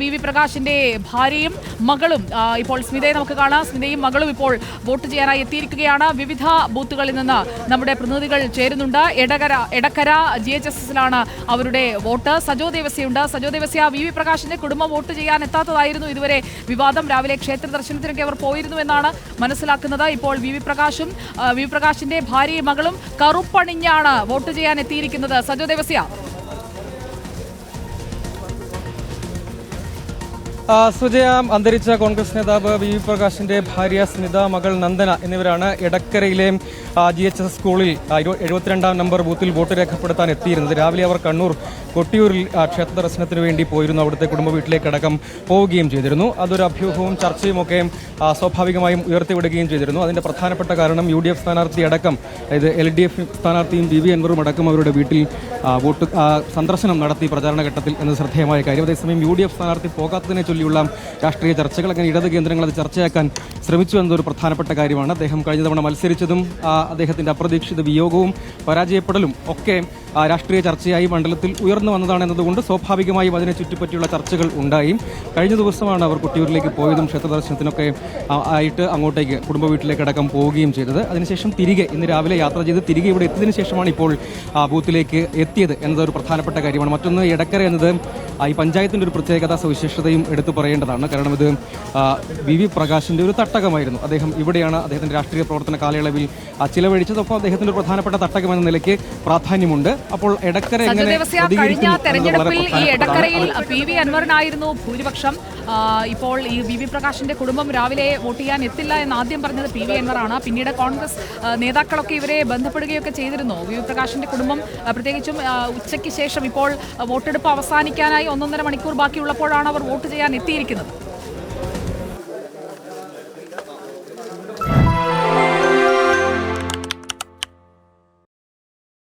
V V പ്രകാശിന്റെ ഭാര്യയും മകളും ഇപ്പോൾ സ്മിതയെ നമുക്ക് കാണാം. സ്മിതയും മകളും ഇപ്പോൾ വോട്ട് ചെയ്യാനായി എത്തിയിരിക്കുകയാണ്. വിവിധ ബൂത്തുകളിൽ നിന്ന് നമ്മുടെ പ്രതിനിധികൾ ചേരുന്നുണ്ട്. Edakkara Edakkara G H S എസിലാണ് അവരുടെ വോട്ട്. സജോ ദേവസ്യയുണ്ട്. സജോ ദേവസ്യ വി വി പ്രകാശിന്റെ കുടുംബം വോട്ട് ചെയ്യാൻ എത്താത്തതായിരുന്നു ഇതുവരെ വിവാദം. രാവിലെ ക്ഷേത്ര ദർശനത്തിനൊക്കെ അവർ പോയിരുന്നു എന്നാണ് മനസ്സിലാക്കുന്നത്. ഇപ്പോൾ വി വി പ്രകാശും വി വി പ്രകാശിന്റെ ഭാര്യയും മകളും കറുപ്പണിഞ്ഞാണ് വോട്ട് ചെയ്യാൻ എത്തിയിരിക്കുന്നത്. സജോ ദേവസ്യ. സുജയ അന്തരിച്ച കോൺഗ്രസ് നേതാവ് വി വി പ്രകാശിന്റെ ഭാര്യ സ്മിത മകൾ നന്ദന എന്നിവരാണ് എടക്കരയിലെ ജി എച്ച് എസ് സ്കൂളിൽ എഴുപത്തിരണ്ടാം നമ്പർ ബൂത്തിൽ വോട്ട് രേഖപ്പെടുത്താൻ എത്തിയിരുന്നത്. രാവിലെ അവർ കണ്ണൂർ കൊട്ടിയൂരിൽ ക്ഷേത്ര ദർശനത്തിന് വേണ്ടി പോയിരുന്നു. അവിടുത്തെ കുടുംബ വീട്ടിലേക്ക് അടക്കം പോവുകയും ചെയ്തിരുന്നു. അതൊരു അഭ്യൂഹവും ചർച്ചയുമൊക്കെ സ്വാഭാവികമായും ഉയർത്തിവിടുകയും ചെയ്തിരുന്നു. അതിന്റെ പ്രധാനപ്പെട്ട കാരണം യു ഡി എഫ് സ്ഥാനാർത്ഥി അടക്കം അതായത് എൽ ഡി എഫ് സ്ഥാനാർത്ഥിയും വി വി അൻവറും അടക്കം അവരുടെ വീട്ടിൽ വോട്ട് സന്ദർശനം നടത്തി പ്രചാരണ ഘട്ടത്തിൽ എന്ന ശ്രദ്ധേയമായ കാര്യം. അതേസമയം യു ഡി എഫ് സ്ഥാനാർത്ഥി പോകാത്തതിനെ ചൊല്ലിയുള്ള രാഷ്ട്രീയ ചർച്ചകൾ അങ്ങനെ ഇടത് കേന്ദ്രങ്ങൾ അത് ചർച്ചയാക്കാൻ ശ്രമിച്ചു എന്നതൊരു പ്രധാനപ്പെട്ട കാര്യമാണ്. അദ്ദേഹം കഴിഞ്ഞ തവണ മത്സരിച്ചതും അദ്ദേഹത്തിന്റെ അപ്രതീക്ഷിത വിയോഗവും പരാജയപ്പെടലും ഒക്കെ രാഷ്ട്രീയ ചർച്ചയായി മണ്ഡലത്തിൽ ഉയർന്നു വന്നതാണ് എന്നതുകൊണ്ട് സ്വാഭാവികമായും അതിനെ ചുറ്റിപ്പറ്റിയുള്ള ചർച്ചകൾ ഉണ്ടായി. കഴിഞ്ഞ ദിവസമാണ് അവർ കുട്ടിയൂരിലേക്ക് പോയതും ക്ഷേത്ര ദർശനത്തിനൊക്കെ ആയിട്ട് അങ്ങോട്ടേക്ക് കുടുംബ വീട്ടിലേക്ക് അടക്കം പോവുകയും ചെയ്തത്. അതിനുശേഷം തിരികെ ഇന്ന് രാവിലെ യാത്ര ചെയ്ത് തിരികെ ഇവിടെ എത്തിയതിനു ശേഷമാണ് ഇപ്പോൾ ബൂത്തിലേക്ക് എത്തിയത് എന്നതൊരു പ്രധാനപ്പെട്ട കാര്യമാണ്. മറ്റൊന്ന് എടക്കര എന്നത് ഈ പഞ്ചായത്തിന്റെ ഒരു പ്രത്യേകത സവിശേഷതയും എടുത്തു പറയേണ്ടതാണ്. കാരണം ഇത് വി വി പ്രകാശിന്റെ ഒരു തട്ടകമായിരുന്നു. അദ്ദേഹം ഇവിടെയാണ് അദ്ദേഹത്തിന്റെ രാഷ്ട്രീയ പ്രവർത്തന കാലയളവിൽ ചിലവഴിച്ചതൊപ്പം അദ്ദേഹത്തിന്റെ ഒരു പ്രധാനപ്പെട്ട തട്ടകം എന്ന നിലയ്ക്ക് പ്രാധാന്യമുണ്ട്. അപ്പോൾ എടക്കര എങ്ങനെ കഴിഞ്ഞ തെരഞ്ഞെടുപ്പിൽ ഈ. എടക്കരയിൽ പി. വി. അൻവറിനായിരുന്നു ഭൂരിപക്ഷം. ഇപ്പോൾ ഈ വി. വി. പ്രകാശിന്റെ കുടുംബം രാവിലെ വോട്ട് ചെയ്യാൻ എത്തില്ല എന്ന് ആദ്യം പറഞ്ഞത് പി. വി. അൻവറാണ്. പിന്നീട് കോൺഗ്രസ് നേതാക്കളൊക്കെ ഇവരെ ബന്ധപ്പെടുകയൊക്കെ ചെയ്തിരുന്നു. വി. വി. പ്രകാശിന്റെ കുടുംബം പ്രത്യേകിച്ചും ഉച്ചയ്ക്ക് ശേഷം ഇപ്പോൾ വോട്ടെടുപ്പ് അവസാനിക്കാനായി ഒന്നൊന്നര മണിക്കൂർ ബാക്കിയുള്ളപ്പോഴാണ് അവർ വോട്ട് ചെയ്യാൻ എത്തിയിരിക്കുന്നത്.